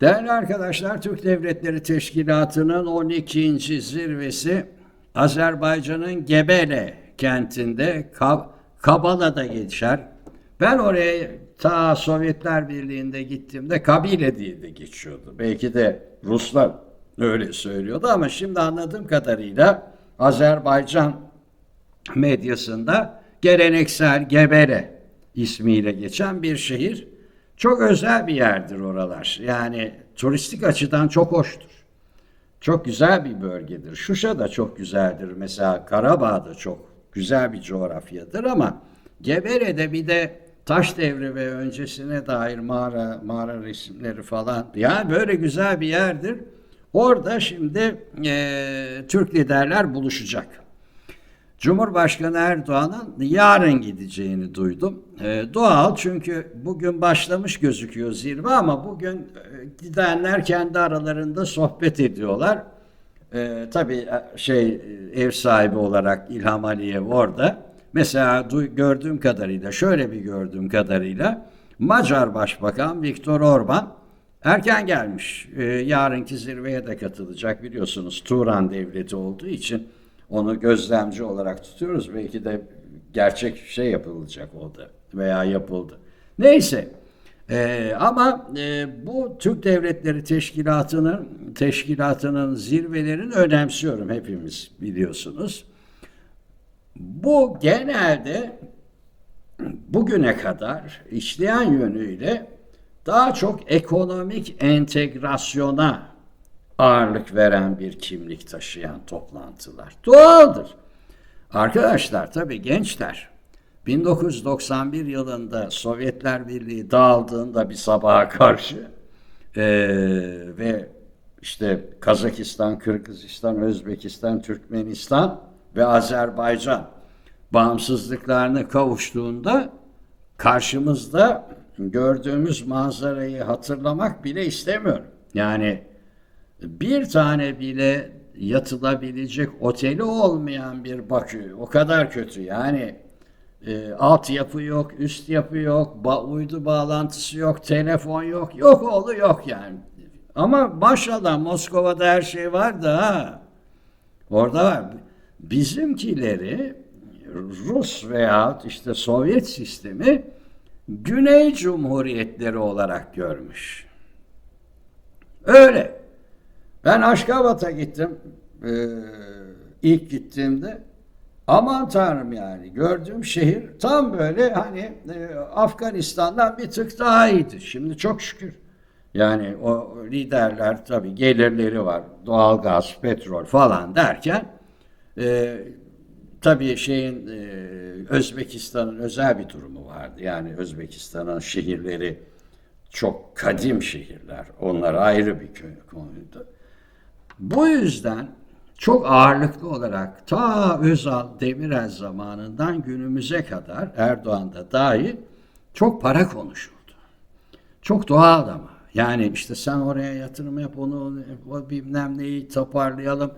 Değerli arkadaşlar, Türk Devletleri Teşkilatı'nın 12. zirvesi Azerbaycan'ın Gebele kentinde Kab Kabala'da geçer. Ben oraya ta Sovyetler Birliği'nde gittiğimde Kabile diye de geçiyordu. Belki de Ruslar öyle söylüyordu ama şimdi anladığım kadarıyla Azerbaycan medyasında geleneksel Gebele ismiyle geçen bir şehir. Çok özel bir yerdir oralar. Yani turistik açıdan çok hoştur. Çok güzel bir bölgedir. Şuşa da çok güzeldir. Mesela Karabağ da çok güzel bir coğrafyadır ama Gebele'de bir de taş devri ve öncesine dair mağara, mağara resimleri falan. Yani böyle güzel bir yerdir. Orada şimdi eee Türk liderler buluşacak. Cumhurbaşkanı Erdoğan'ın yarın gideceğini duydum. Ee, doğal çünkü bugün başlamış gözüküyor zirve ama bugün e, gidenler kendi aralarında sohbet ediyorlar. Ee, tabii e, şey e, ev sahibi olarak İlham Aliyev orada. Mesela duy- gördüğüm kadarıyla şöyle bir gördüğüm kadarıyla Macar Başbakan Viktor Orban erken gelmiş. Ee, yarınki zirveye de katılacak biliyorsunuz Turan devleti olduğu için onu gözlemci olarak tutuyoruz. Belki de gerçek şey yapılacak orada veya yapıldı. Neyse. Ee, ama e, bu Türk Devletleri Teşkilatı'nın teşkilatının zirvelerini önemsiyorum hepimiz biliyorsunuz. Bu genelde bugüne kadar işleyen yönüyle daha çok ekonomik entegrasyona ağırlık veren bir kimlik taşıyan toplantılar. Doğaldır. Arkadaşlar tabii gençler 1991 yılında Sovyetler Birliği dağıldığında bir sabaha karşı eee, ve işte Kazakistan, Kırgızistan, Özbekistan, Türkmenistan ve Azerbaycan bağımsızlıklarını kavuştuğunda karşımızda gördüğümüz manzarayı hatırlamak bile istemiyorum. Yani bir tane bile yatılabilecek oteli olmayan bir Bakü. O kadar kötü yani. E, altyapı yok, üst yapı yok, ba- uydu bağlantısı yok, telefon yok, yok oğlu yok yani. Ama maşallah Moskova'da her şey var da. Orada var. Bizimkileri Rus veya işte Sovyet sistemi Güney Cumhuriyetleri olarak görmüş. Öyle. Ben Aşkabat'a gittim. Ee, ilk gittiğimde. Aman tanrım yani. Gördüğüm şehir tam böyle hani e, Afganistan'dan bir tık daha iyiydi. Şimdi çok şükür. Yani o liderler tabii gelirleri var. Doğalgaz, petrol falan derken e, tabii şeyin e, Özbekistan'ın özel bir durumu vardı. Yani Özbekistan'ın şehirleri çok kadim şehirler. Onlar ayrı bir konuydu. Bu yüzden çok ağırlıklı olarak ta Özal Demirel zamanından günümüze kadar Erdoğan'da dahil çok para konuşuldu. Çok doğal ama. Yani işte sen oraya yatırım yap onu o bilmem neyi toparlayalım.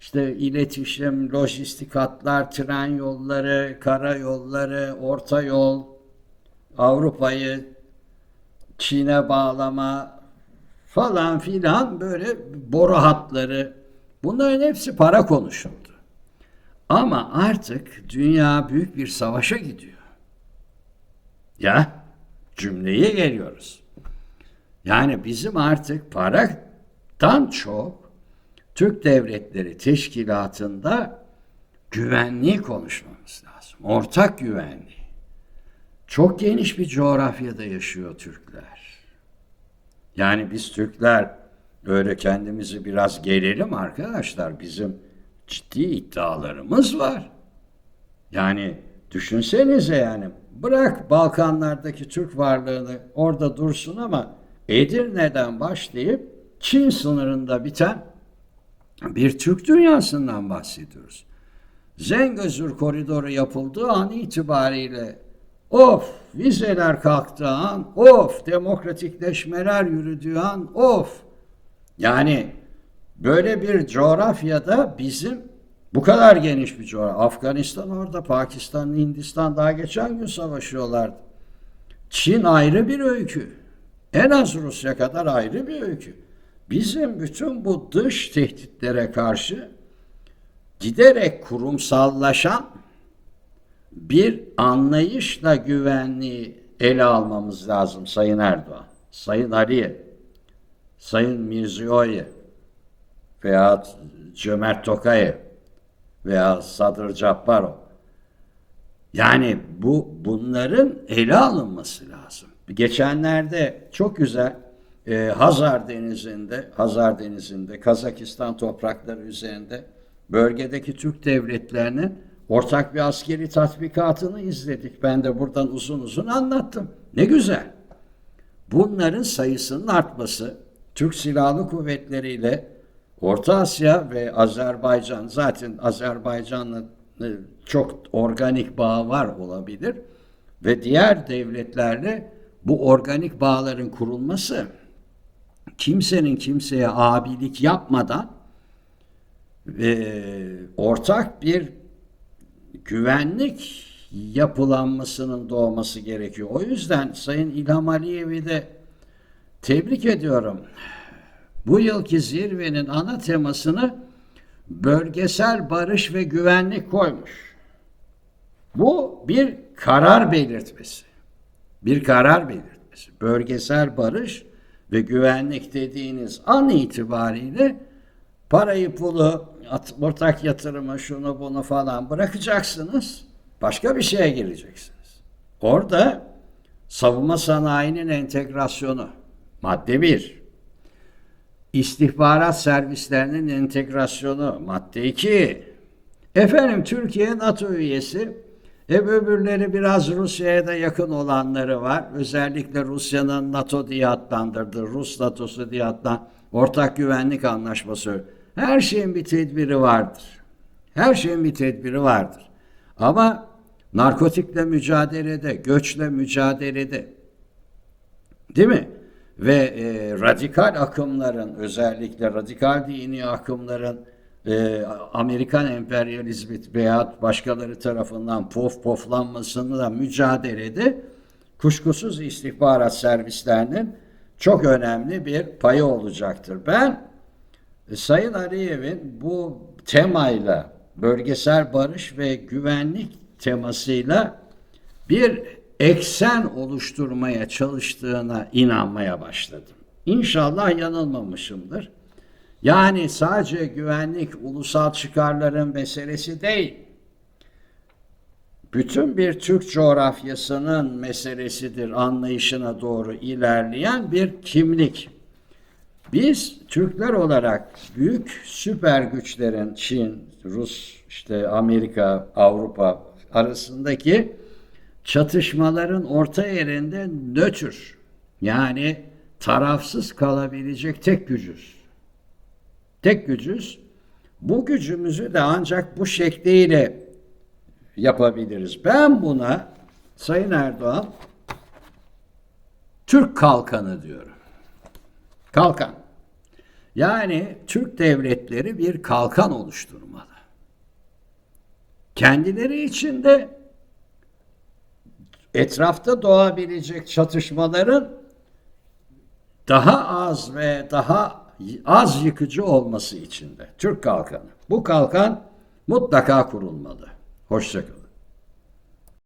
İşte iletişim, lojistik hatlar, tren yolları, karayolları, orta yol, Avrupa'yı Çin'e bağlama falan filan böyle boru hatları bunların hepsi para konuşuldu. Ama artık dünya büyük bir savaşa gidiyor. Ya cümleye geliyoruz. Yani bizim artık paradan çok Türk Devletleri Teşkilatı'nda güvenliği konuşmamız lazım. Ortak güvenliği. Çok geniş bir coğrafyada yaşıyor Türkler. Yani biz Türkler öyle kendimizi biraz gelelim arkadaşlar. Bizim ciddi iddialarımız var. Yani düşünsenize yani bırak Balkanlardaki Türk varlığını orada dursun ama Edirne'den başlayıp Çin sınırında biten bir Türk dünyasından bahsediyoruz. Zengezur koridoru yapıldığı an itibariyle of vizeler kalktığı an of demokratikleşmeler yürüdüğü an of yani böyle bir coğrafyada bizim bu kadar geniş bir coğrafya. Afganistan orada, Pakistan, Hindistan daha geçen gün savaşıyorlardı. Çin ayrı bir öykü. En az Rusya kadar ayrı bir öykü. Bizim bütün bu dış tehditlere karşı giderek kurumsallaşan bir anlayışla güvenliği ele almamız lazım Sayın Erdoğan, Sayın Aliyev, Sayın Mirziyoyev veya Cömert Tokayev veya Sadır Cabbarov. Yani bu bunların ele alınması lazım. Geçenlerde çok güzel e, Hazar Denizi'nde, Hazar Denizi'nde, Kazakistan toprakları üzerinde bölgedeki Türk devletlerinin ortak bir askeri tatbikatını izledik. Ben de buradan uzun uzun anlattım. Ne güzel. Bunların sayısının artması, Türk Silahlı Kuvvetleri ile Orta Asya ve Azerbaycan, zaten Azerbaycan'la e, çok organik bağ var olabilir ve diğer devletlerle bu organik bağların kurulması kimsenin kimseye abilik yapmadan e, ortak bir güvenlik yapılanmasının doğması gerekiyor. O yüzden Sayın İlham Aliyev'i de tebrik ediyorum. Bu yılki zirvenin ana temasını bölgesel barış ve güvenlik koymuş. Bu bir karar belirtmesi. Bir karar belirtmesi. Bölgesel barış ve güvenlik dediğiniz an itibariyle parayı pulu, ortak yatırımı, şunu bunu falan bırakacaksınız. Başka bir şeye gireceksiniz. Orada savunma sanayinin entegrasyonu. Madde bir. İstihbarat servislerinin entegrasyonu. Madde 2. Efendim Türkiye NATO üyesi. E öbürleri biraz Rusya'ya da yakın olanları var. Özellikle Rusya'nın NATO diye adlandırdığı, Rus NATO'su diye adlandırdığı ortak güvenlik anlaşması. Her şeyin bir tedbiri vardır. Her şeyin bir tedbiri vardır. Ama narkotikle mücadelede, göçle mücadelede, Değil mi? Ve e, radikal akımların özellikle radikal dini akımların e, Amerikan emperyalizmi veya başkaları tarafından pof poflanmasını da mücadelede kuşkusuz istihbarat servislerinin çok önemli bir payı olacaktır. Ben Sayın Aliyev'in bu temayla bölgesel barış ve güvenlik temasıyla bir eksen oluşturmaya çalıştığına inanmaya başladım. İnşallah yanılmamışımdır. Yani sadece güvenlik ulusal çıkarların meselesi değil. Bütün bir Türk coğrafyasının meselesidir anlayışına doğru ilerleyen bir kimlik. Biz Türkler olarak büyük süper güçlerin Çin, Rus, işte Amerika, Avrupa arasındaki çatışmaların orta yerinde nötr yani tarafsız kalabilecek tek gücüz. Tek gücüz. Bu gücümüzü de ancak bu şekliyle yapabiliriz. Ben buna Sayın Erdoğan Türk kalkanı diyorum. Kalkan. Yani Türk devletleri bir kalkan oluşturmalı. Kendileri içinde etrafta doğabilecek çatışmaların daha az ve daha az yıkıcı olması için de Türk kalkanı. Bu kalkan mutlaka kurulmalı. Hoşçakalın.